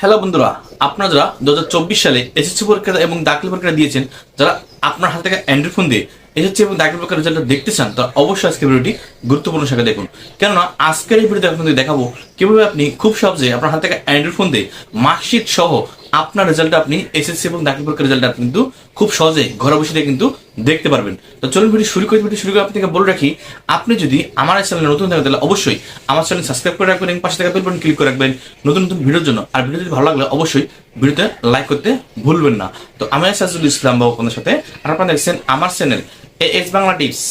Hello বন্ধুরা, আপনারা যারা দু হাজার চব্বিশ সালে এসএসসি পরীক্ষা এবং দাখিল পরীক্ষা দিয়েছেন, যারা আপনার হাত থেকে অ্যান্ড্রয়েড ফোন দিয়ে এসএসসি এবং দাখিল পরীক্ষার রেজাল্টটা দেখতে চান, তারা অবশ্যই আজকে ভিডিওটি গুরুত্বপূর্ণ শাখা দেখুন। কেননা, আজকের এই ভিডিওতে আপনাদের দেখাবো কীভাবে আপনি খুব সহজে আপনার হাত থেকে অ্যান্ড্রয়েড ফোন দিয়ে মার্কশিট সহ আপনার রেজাল্টটা আপনি এসএসসি এবং দাখিল পরীক্ষার রেজাল্টটা আপনি কিন্তু খুব সহজে ঘরে বসে কিন্তু দেখতে পারবেন। তো চলুন ভিডিও শুরু করে, ভিডিও শুরু করে আপনাকে বলে রাখি, আপনি যদি আমার চ্যানেলে নতুন থাকেন, তাহলে অবশ্যই আমার চ্যানেল সাবস্ক্রাইব করে রাখবেন এবং পাশে থাকা বেল বাটন ক্লিক করে রাখবেন। নতুন নতুন ভিডিওর জন্য। আর ভিডিও যদি ভালো লাগলে অবশ্যই ভিডিওতে লাইক করতে ভুলবেন না। তো আমি সাজুল ইসলাম বাবু আপনাদের সাথে। আর আপনারা দেখছেন আমার চ্যানেল এস বাংলা টিপস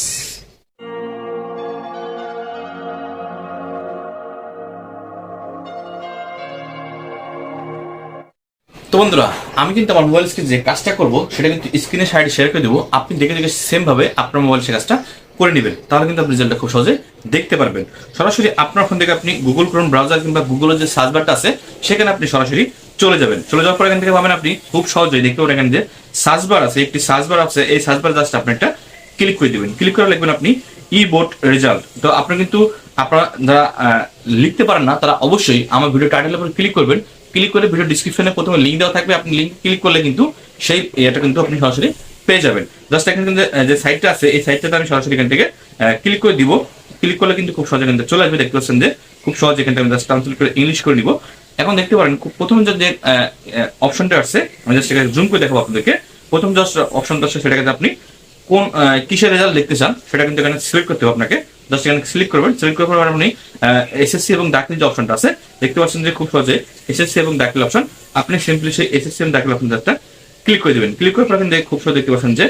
বন্ধুরা, আমি কিন্তু আমার মোবাইল স্ক্রিনে যে কাজটা করব, সেটা কিন্তু স্ক্রিনে সাইডে শেয়ার করে দেবো। আপনি দেখে দেখে সেম ভাবে আপনার মোবাইল সে কাজটা করে নেবেন। তাহলে কিন্তু আপনি রেজাল্টটা খুব সহজে দেখতে পারবেন। সরাসরি আপনার ফোন থেকে আপনি গুগল ক্রোম ব্রাউজার কিংবা গুগলের যে সার্চ বারটা আছে, সেখানে আপনি সরাসরি চলে যাবেন। চলে যাওয়ার পর এখান থেকে পাবেন আপনি খুব সহজেই দেখতে পাবেন এখানে যে সার্চ বার আছে, একটি সার্চ বার আছে, এই সার্চ বার জাস্ট আপনি একটা ক্লিক করে দিবেন। ক্লিক করে লিখবেন আপনি ই বোর্ড রেজাল্ট তো আপনি কিন্তু, আপনারা যারা লিখতে পারেন না, তারা অবশ্যই আমার ভিডিও টাইটেলের উপর ক্লিক করবেন। ক্লিক করে ভিডিও ডিসক্রিপশনে প্রথমে লিঙ্ক দেওয়া থাকবে, আপনি লিঙ্ক ক্লিক করলে কিন্তু সেই এটা কিন্তু আপনি সরাসরি পেয়ে যাবেন। জাস্ট এখানে কিন্তু যে- সাইটটা আছে, এই সাইটটাতে আমি সরাসরি এখান থেকে ক্লিক করে দিব। ক্লিক করলে কিন্তু খুব সহজে এখান চলে আসবে, দেখতে পাচ্ছেন যে খুব সহজে এখান আমি জাস্ট ট্রান্সলেট করে ইংলিশ করে নিব। এখন দেখতে পারেন প্রথম যে অপশনটা আছে, আমি জাস্ট এখানে জুম করে দেখাবো আপনাদেরকে। প্রথম জাস্ট অপশনটা আছে, সেটাকে আপনি কোন কিসের রেজাল্ট দেখতে চান, সেটা কিন্তু এখানে সিলেক্ট করতে হবে আপনাকে। জাস্ট এখানে সিলেক্ট করবেন। সিলেক্ট করার পর আপনি এসএসসি এবং দাখিল যে অপশনটা আছে, দেখতে পাচ্ছেন যে খুব সহজে এসএসসি এবং দাখিল অপশন আপনি সিম্পলি সেই এসএসসি এবং দাখিল অপশন জাস্টটা ক্লিক করে দেবেন। ক্লিক করার পর আপনি খুব সহজে দেখতে পাচ্ছেন যে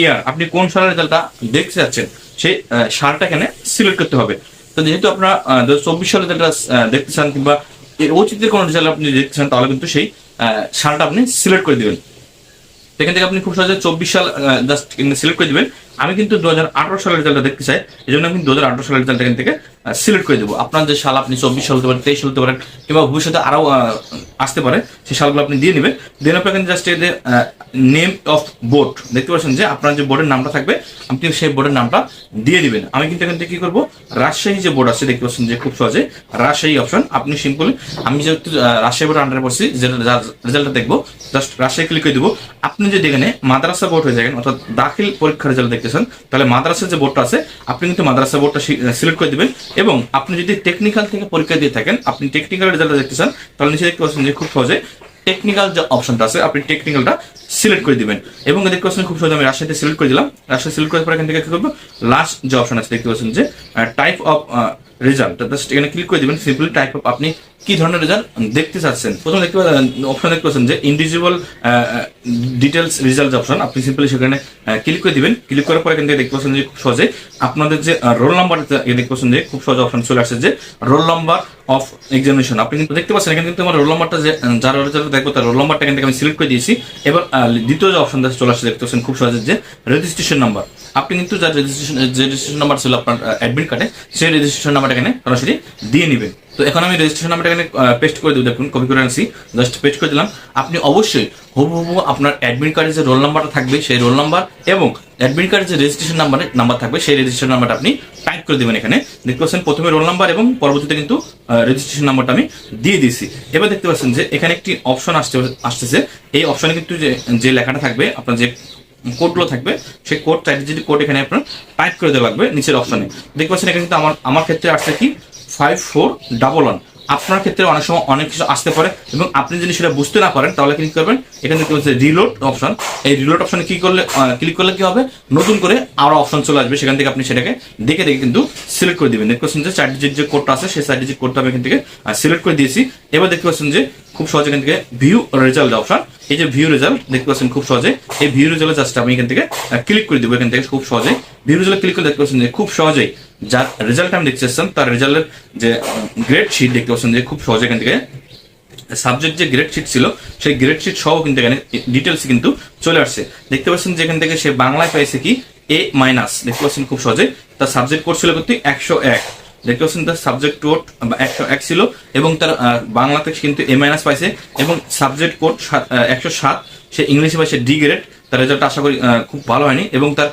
ইয়ার আপনি কোন সালের রেজাল্টটা দেখতে চাচ্ছেন, সেই সালটা এখানে সিলেক্ট করতে হবে। তো যেহেতু আপনারা দু চব্বিশ সালের রেজাল্টটা দেখতে চান কিংবা এর অতীতের কোনো রেজাল্ট আপনি দেখতে চান, তাহলে কিন্তু সেই সালটা আপনি সিলেক্ট করে দিবেন। এখান থেকে আপনি খুব সহজে চব্বিশ সাল জাস্ট সিলেক্ট করে দিবেন। আমি কিন্তু দু হাজার আঠারো সালের রেজাল্টটা দেখতে চাই এই জন্য আমি দু হাজার আঠারো সালের রেজাল্ট এখান থেকে সিলেক্ট করে দেবো। আপনার যে সাল আপনি চব্বিশ সাল হতে পারেন, তেইশ হতে পারেন, কিংবা ভবিষ্যতে আরও আসতে পারে সেই সালগুলো আপনি দিয়ে নেবেন। দেন আপনি এখানে জাস্ট এদের নেম অফ বোর্ড দেখতে পাচ্ছেন যে আপনার যে বোর্ডের নামটা থাকবে, আপনি সেই বোর্ডের নামটা দিয়ে দিবেন আমি কিন্তু এখান থেকে কি করব, রাজশাহী যে বোর্ড আছে, দেখতে পাচ্ছেন যে খুব সহজে রাজশাহী অপশন আপনি সিম্পলি আমি যেহেতু রাজশাহী বোর্ড আন্ডারে পড়ছি যেটা রেজাল্টটা দেখব জাস্ট রাজশাহী ক্লিক করে দিব। আপনি যদি এখানে মাদ্রাসা বোর্ড হয়ে যাবেন অর্থাৎ দাখিল পরীক্ষার রেজাল্ট দেখতেছেন তাহলে মাদ্রাসার যে বোর্ডটা আছে, আপনি কিন্তু মাদ্রাসা বোর্ডটা সিলেক্ট করে দিবেন এবং আপনি যদি টেকনিক্যাল থেকে পরীক্ষা দিয়ে থাকেন, আপনি টেকনিক্যাল রেজাল্টটা দেখতে চান, তাহলে নিচে দেখতে পাচ্ছেন যে খুব সহজে টেকনিক্যাল যে অপশনটা আছে, আপনি টেকনিক্যালটা সিলেক্ট করে দিবেন। এবং দেখতে পাচ্ছেন খুব সহজে আমি রাজশাহীতে সিলেক্ট করে দিলাম। রাজশাহী সিলেক্ট করার পর এখান থেকে কি করব? লাস্ট যে অপশন আছে, দেখতে পাচ্ছেন যে টাইপ অফ রেজাল্ট জাস্ট এখানে ক্লিক করে দিবেন সিম্পলি টাইপ অফ আপনি কি ধরনের রেজাল্ট দেখতে চাচ্ছেন। প্রথম দেখতে পাচ্ছেন অপশন দেখতে পাচ্ছেন যে ইন্ডিভিজুয়াল ডিটেলস রেজাল্ট অপশন আপনি সিম্পলি সেখানে ক্লিক করে দিবেন। ক্লিক করার পর থেকে দেখতে পাচ্ছেন যে খুব সহজে আপনাদের যে রোল নাম্বার দেখতে পাচ্ছেন যে খুব সহজে অপশন চলে আসছে যে রোল নাম্বার অফ এক্সামিনেশন আপনি কিন্তু দেখতে পাচ্ছেন, এখানে কিন্তু আমার রোল নাম্বারটা যে যার রেজাল্ট দেখব তার রোল নাম্বারটা থেকে আমি সিলেক্ট করে দিয়েছি। এবার দ্বিতীয় যে অপশন চলে আসছে, দেখতে পাচ্ছেন খুব সহজে যে রেজিস্ট্রেশন নাম্বার আপনি কিন্তু যার রেজিস্ট্রেশন যে রেজিস্ট্রেশন নাম্বার ছিল আপনার অ্যাডমিট কার্ডে সেই রেজিস্ট্রেশন নাম্বারটা এখানে সরাসরি দিয়ে নেবেন। তো এখন আমি রেজিস্ট্রেশন নাম্বারটা এখানে পেস্ট করে দেবো। দেখুন কপি করে আনছি। জাস্ট পেস্ট করে দিলাম। আপনি অবশ্যই হুবহু আপনার অ্যাডমিট কার্ডের যে রোল নাম্বারটা থাকবে, সেই রোল নাম্বার এবং অ্যাডমিট কার্ডের যে রেজিস্ট্রেশন নাম্বার নাম্বার থাকবে, সেই রেজিস্ট্রেশন নাম্বারটা আপনি টাইপ করে দেবেন এখানে। দেখতে পাচ্ছেন, প্রথমে রোল নাম্বার এবং পরবর্তীতে কিন্তু রেজিস্ট্রেশন নাম্বারটা আমি দিয়ে দিয়েছি। এবার দেখতে পাচ্ছেন যে এখানে একটি অপশন আসতে আসতেছে। এই অপশনে কিন্তু যে যে লেখাটা থাকবে, আপনার যে কোডগুলো থাকবে, সেই কোড যদি কোড এখানে আপনার টাইপ করে দেওয়া লাগবে নিচের অপশনে দেখতে পাচ্ছেন, এখানে কিন্তু আমার আমার ক্ষেত্রে আসছে কি? ফাইভ ফোর ডাবল ওয়ান আপনার ক্ষেত্রে অনেক সময় অনেক কিছু আসতে পারে এবং আপনি যদি সেটা বুঝতে না পারেন, তাহলে ক্লিক করবেন। এখান থেকে হচ্ছে রিলোড অপশন এই রিলোড অপশনে কি করলে ক্লিক করলে কি হবে? নতুন করে আরও অপশন চলে আসবে। সেখান থেকে আপনি সেটাকে দেখে দেখে কিন্তু সিলেক্ট করে দেবেন। দেখতে পাচ্ছেন যে চার ডিজিট যে কোডটা আছে, সেই চার ডিজিট কোডটা আমি এখান থেকে সিলেক্ট করে দিয়েছি। এবার দেখতে পাচ্ছেন যে খুব সহজে এখান থেকে ভিউ রেজাল্ট অপশন এই যে ভিউ রেজাল্ট দেখতে পাচ্ছেন খুব সহজে। এই ভিউ রেজাল্ট জাস্ট আমি এখান থেকে ক্লিক করে দেবো এখান থেকে খুব সহজে। ভিউ রেজাল্ট ক্লিক করে দেখতে পাচ্ছেন যে খুব সহজেই যার রেজাল্ট আমি দেখতে চাচ্ছেন তার রেজাল্টের যে গ্রেড শিট দেখতে পাচ্ছেন যে খুব সহজে এখান থেকে সাবজেক্ট যে গ্রেড শিট ছিল, সেই গ্রেড শিট সহ কিন্তু এখানে ডিটেলস কিন্তু চলে আসছে। দেখতে পাচ্ছেন যে এখান থেকে সে বাংলায় পাইছে কি এ মাইনাস দেখতে পাচ্ছেন খুব সহজে। তার সাবজেক্ট কোড ছিল কিন্তু একশো এক। দেখতে পাচ্ছেন তার সাবজেক্ট কোড একশো এক ছিল, এবং তার বাংলাতে কিন্তু এ মাইনাস পাইছে, এবং সাবজেক্ট কোড একশো সাত, সে ইংলিশে পাইছে ডি গ্রেড তার রেজাল্ট আশা করি খুব ভালো হয়নি, এবং তার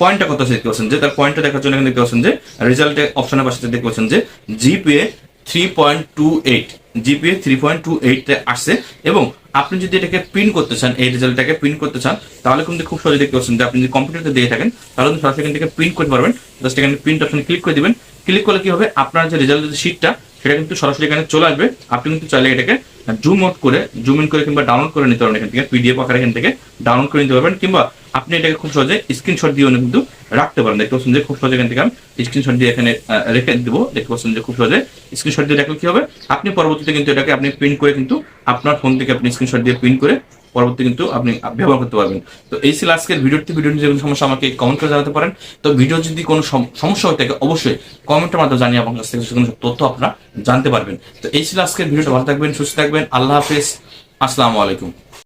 পয়েন্টটা কত দেখতে পাচ্ছেন যে, তার পয়েন্টটা দেখার জন্য দেখতে পাচ্ছেন যে রেজাল্টে অপশনের পাশে দেখতে পাচ্ছেন যে GPA three point two eight GPA three point two eight আসছে, এবং আপনি যদি এটাকে প্রিন্ট করতে চান, এই রেজাল্টটাকে প্রিন্ট করতে চান, তাহলে কিন্তু খুব সহজে দেখতে পাচ্ছেন যে আপনি যদি কম্পিউটারতে দিয়ে থাকেন, তাহলে কিন্তু সরাসরি এখান থেকে প্রিন্ট করতে পারবেন। জাস্ট এখানে প্রিন্ট অপশনে ক্লিক করে দিবেন। ক্লিক করলে কি হবে? আপনার যে রেজাল্টের যে শিটটা সেটা কিন্তু সরাসরি এখানে চলে আসবে। আপনি কিন্তু চাইলে এটাকে জুম আউট করে জুম ইন করে কিংবা ডাউনলোড করে নিতে পারবেন এখান থেকে। পিডিএফ আকারে এখান থেকে ডাউনলোড করে নিতে পারবেন। কিংবা আপনি এটাকে খুব সহজে স্ক্রিনশট দিয়েও কিন্তু রাখতে পারেন। দেখতে পাচ্ছেন যে খুব সহজে এখান থেকে আমি স্ক্রিনশট দিয়ে এখানে রেখে দিব। দেখতে পাচ্ছেন যে খুব সহজে স্ক্রিনশট দিয়ে রাখলে কি হবে? আপনি পরবর্তীতে কিন্তু এটাকে আপনি প্রিন্ট করে কিন্তু আপনার ফোন থেকে আপনি স্ক্রিনশট দিয়ে প্রিন্ট করে পরবর্তী কিন্তু আপনি ব্যবহার করতে পারবেন। তো এই ছিল আজকের ভিডিওটি। ভিডিওটি যে কোনো সমস্যা আমাকে কমেন্ট করে জানাতে পারেন। তো ভিডিও যদি কোনো সমস্যা হয়ে থাকে অবশ্যই কমেন্টের মাধ্যমে জানিয়ে আপনার কাছ থেকে সেখানে তথ্য আপনারা জানতে পারবেন। তো এই ছিল আজকের ভিডিওটা। ভালো থাকবেন, সুস্থ থাকবেন। আল্লাহ হাফেজ। আসসালামু আলাইকুম।